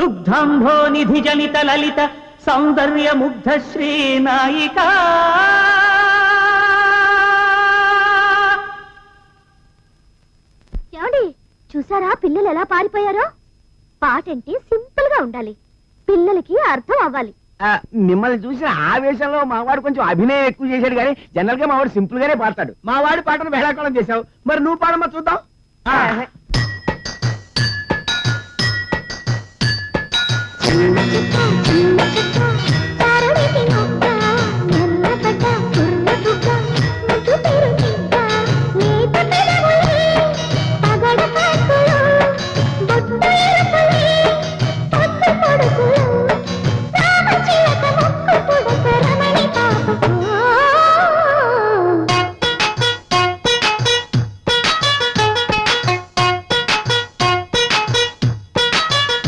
దుగ్ధాంభో నిధి జనిత లలిత సౌందర్య ముగ్ధ శ్రీ నాయిక. ఏమండి చూసారా పిల్లలు ఎలా పారిపోయారో? పాటంటే సింపుల్గా ఉండాలి. పిల్లలకి అర్థం అవ్వాలి. ఆ, మిమ్మల్ని చూసిన ఆవేశంలో మావాడు కొంచెం అభినయం ఎక్కువ చేశాడు కానీ జనరల్గా మావాడు సింపుల్ గానే పాడతాడు. మా వాడి పాటను వేళాకోళం చేశావు. మరి నువ్వు పాడమ్మా చూద్దాం? Müzik